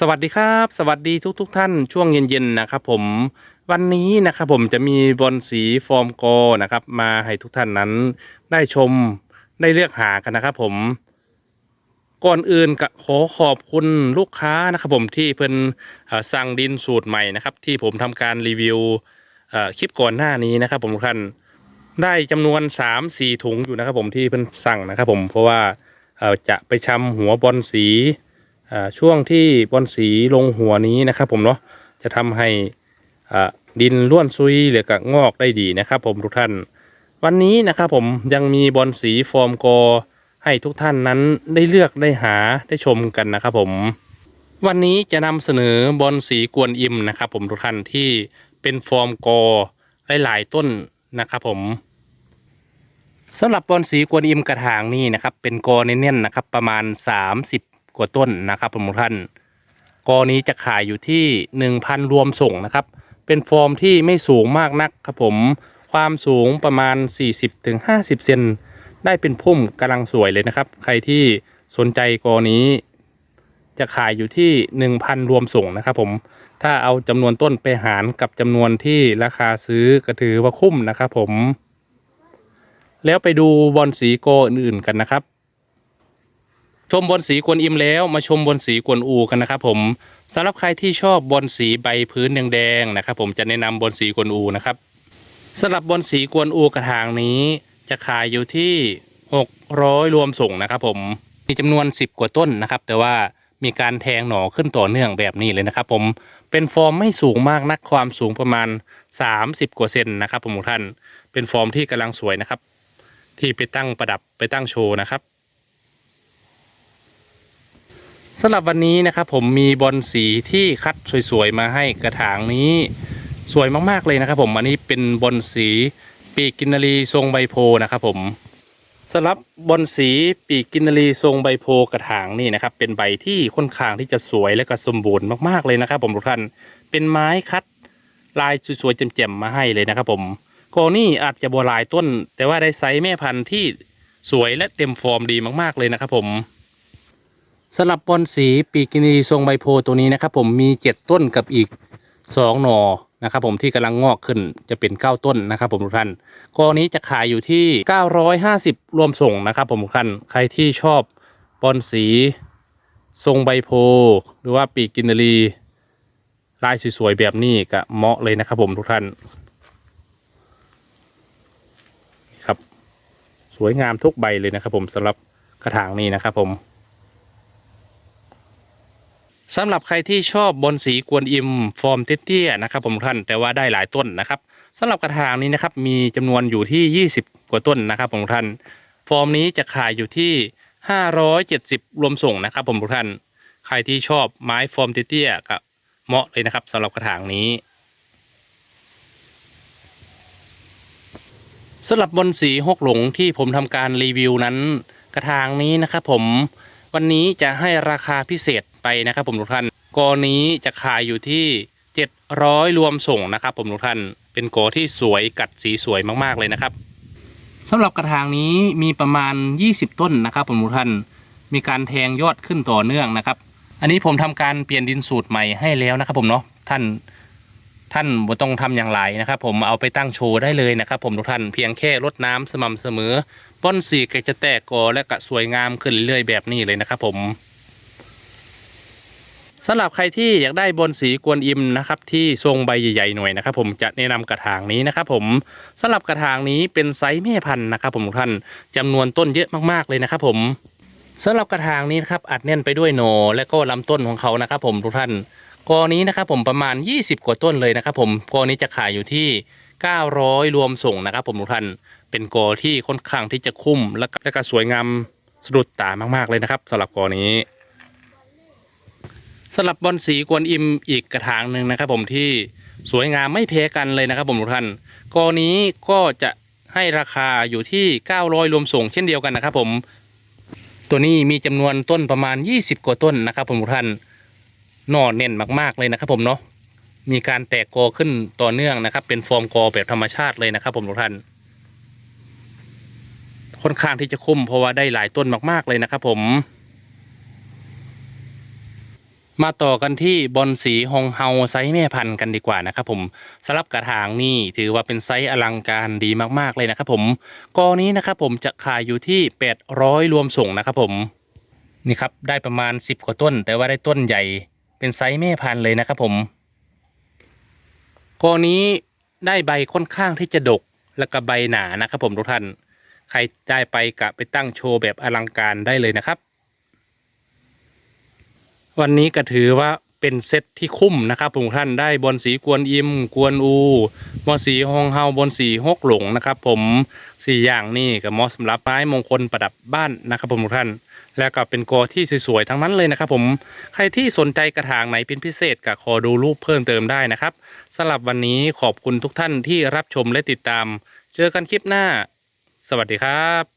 สวัสดีครับ สวัสดีทุกทท่านช่วงเย็นๆนะครับผมวันนี้นะครับผมจะมีบอลสีฟอร์มโกนะครับ มาให้ทุกท่านนั้นได้ชมได้เลือกหากันนะครับผม ก่อนอื่นก็ขอขอบคุณลูกค้านะครับผมที่เพิ่นสั่งดินสูตรใหม่นะครับ ที่ผมทำการรีวิวคลิปก่อนหน้านี้นะครับ ผมทุกท่านได้จำนวน 3-4 ถุงอยู่นะครับ ผมที่เพิ่นสั่งนะครับ ผมเพราะว่าจะไปชำหัวบอลสี ช่วงที่บอลสีลงหัวนี้นะครับผมเนาะจะทำให้ดินร่วนซุยหรือก็งอกได้ดีนะครับ ผมทุกท่าน วันนี้นะครับผมยังมีบอลสีฟอร์มกอให้ทุกท่านนั้นได้เลือกได้หาได้ชมกันนะครับผม วันนี้จะนำเสนอบอลสีกวนอิมนะครับ ผมทุกท่านที่เป็นฟอร์มกอหลายๆต้นนะครับผมสำหรับบอลสีกวนอิมกระถางนี่นะครับเป็นกอเน้นๆนะครับประมาณ 30 กว่าต้นนะครับผมทุกท่านกอนี้จะขายอยู่ที่ 1,000 รวมส่งนะครับ เป็นฟอร์มที่ไม่สูงมากนักครับผมความสูงประมาณ 40-50 เซนได้เป็นพุ่มกำลังสวยเลยนะครับ ใครที่สนใจกอนี้ จะขายอยู่ที่ 1,000 รวมส่งนะครับผมถ้าเอาจำนวนต้นไปหารกับจำนวนที่ราคาซื้อก็ถือว่าคุ้มนะครับผม แล้วไปดูบอลสีโกอื่นๆกันนะครับ ชมบอลสีกวนอิมแล้วมาชมบอลสีกวนอูกันนะครับผมสำหรับใครที่ชอบบอลสีใบพื้นแดงๆนะครับ ผมจะแนะนำบอลสีกวนอูนะครับสำหรับบอลสีกวนอูกระถางนี้ จะขายอยู่ที่ 600 รวมส่งนะครับ ผมมีจำนวน 10 กว่าต้นนะครับ แต่ว่ามีการแทงหน่อขึ้นต่อเนื่องแบบนี้เลยนะครับ ผมเป็นฟอร์มไม่สูงมากนักความสูงประมาณ 30 กว่าเซนนะครับผมทุกท่าน เป็นฟอร์มที่กำลังสวยนะครับ ที่ไปตั้งประดับไปตั้งโชว์นะครับ สำหรับวันนี้นะครับผมมีบอลสีที่คัดสวยๆมาให้กระถางนี้ สวยมากๆเลยนะครับผมอันนี้เป็นบอลสีปีกกินนารีทรงใบโพนะครับผมสำหรับบอลสีปีกกินนารีทรงใบโพกระถางนี่นะครับเป็นใบที่ค่อนข้างที่จะสวยและก็สมบูรณ์มากๆเลยนะครับ ผมทุกท่านเป็นไม้คัดลายสวยๆแจ่มๆมาให้เลยนะครับผมโกนี่อาจจะบัวลายต้น แต่ว่าได้ไซส์แม่พันธุ์ที่สวยและเต็มฟอร์มดีมากๆเลยนะครับผม สำหรับบอลสีปีกินีทรงใบโพตัวนี้นะครับ ผมมีเจ็ดต้นกับอีกสองหน่อนะครับ ผมที่กำลังงอกขึ้นจะเป็นเก้าต้นนะครับ ผมทุกท่านกอนี้จะขายอยู่ที่ 950 รวมส่งนะครับ ผมทุกท่านใครที่ชอบบอลสีทรงใบโพ หรือว่าปีกกินรีลายสวยๆแบบนี้ก็เหมาะเลยนะครับ ผมทุกท่านครับ สวยงามทุกใบเลยนะครับ ผมสำหรับกระถางนี้นะครับ ผม สำหรับใครที่ชอบบนสีกวนอิมฟอร์มเตี้ยๆนะครับผมท่านแต่ว่าได้หลายต้นนะครับสำหรับกระถางนี้นะครับมีจำนวนอยู่ที่ 20 กว่าต้นนะครับผมท่านฟอร์มนี้จะขายอยู่ที่ 570 รวมส่งนะครับผมทุกท่านใครที่ชอบไม้ฟอร์มเตี้ยๆก็เหมาะเลยนะครับสำหรับกระถางนี้สำหรับบนสีหกหลงที่ผมทำการรีวิวนั้น กระถางนี้นะครับผมวันนี้จะให้ราคาพิเศษ ไปนะครับผมทุกท่านกอนี้จะขายอยู่ที่ 700 รวมส่งนะครับ ผมทุกท่านเป็นกอที่สวยกัดสีสวยมากๆเลยนะครับสำหรับกระถางนี้มีประมาณ 20 ต้นนะครับ ผมทุกท่านมีการแทงยอดขึ้นต่อเนื่องนะครับ อันนี้ผมทำการเปลี่ยนดินสูตรใหม่ให้แล้วนะครับผมเนาะท่านท่านบ่ต้องทำอย่างไรนะครับ ผมเอาไปตั้งโชว์ได้เลยนะครับ ผมทุกท่านเพียงแค่รดน้ำสม่ำเสมอป้อนสีก็จะแตกกอและก็สวยงามขึ้นเรื่อยๆแบบนี้เลยนะครับ ผม สำหรับใครที่อยากได้บนสีกวนอิมนะครับที่ทรงใบใหญ่ๆหน่อยนะครับ ผมจะแนะนำกระถางนี้นะครับผมสำหรับกระถางนี้เป็นไซส์แม่พันธุ์นะครับ ผมทุกท่านจำนวนต้นเยอะมากๆเลยนะครับ ผมสำหรับกระถางนี้นะครับอัดแน่นไปด้วยโหนและก็ลำต้นของเขานะครับ ผมทุกท่านกอนี้นะครับผมประมาณ 20 กว่าต้นเลยนะครับ ผมกอนี้จะขายอยู่ที่ 900 รวมส่งนะครับ ผมทุกท่านเป็นกอที่ค่อนข้างที่จะคุ้มและก็และก็สวยงามสะดุดตามากๆเลยนะครับสำหรับกอนี้ สำหรับบอลสีกวนอิมอีกกระถางหนึ่งนะครับ ผมที่สวยงามไม่แพ้กันเลยนะครับ ผมทุกท่านกอนี้ก็จะให้ราคาอยู่ที่ 900 รวมส่งเช่นเดียวกันนะครับ ผมตัวนี้มีจำนวนต้นประมาณ 20 กว่าต้นนะครับ ผมทุกท่านหน่อเน่นมากๆเลยนะครับ ผมเนาะมีการแตกกอขึ้นต่อเนื่องนะครับ เป็นฟอร์มกอแบบธรรมชาติเลยนะครับ ผมทุกท่านค่อนข้างที่จะคุ้มเพราะว่าได้หลายต้นมาก ๆเลยนะครับ ผม มาต่อกันที่บอลสีฮองเฮาไซส์แม่พันธุ์กันดีกว่านะครับผมสำหรับกระถางนี่ถือว่าเป็นไซส์อลังการดีมากๆเลยนะครับผมกอนี้นะครับผมจะขายอยู่ที่ 800 รวมส่งนะครับผมนี่ครับได้ประมาณ 10 กว่าต้น แต่ว่าได้ต้นใหญ่เป็นไซส์แม่พันธุ์เลยนะครับผมกอนี้ได้ใบค่อนข้างที่จะดกแล้วก็ใบหนานะครับผมทุกท่าน ใครได้ไปกะไปตั้งโชว์แบบอลังการได้เลยนะครับ วันนี้ก็ถือว่าเป็นเซตที่คุ้มนะครับผมท่านได้บอลสีกวนอิม กวนอูบอลสีฮองเฮาบอลสีฮกหลงนะครับ ผมสี่อย่างนี่ก็เหมาะสำหรับไม้มงคลประดับบ้านนะครับผมทุกท่าน แล้วก็เป็นกอที่สวยๆทั้งนั้นเลยนะครับ ผมใครที่สนใจกระถางไหนเป็นพิเศษก็ขอดูรูปเพิ่มเติมได้นะครับสำหรับวันนี้ขอบคุณทุกท่านที่รับชมและติดตาม เจอกันคลิปหน้า สวัสดีครับ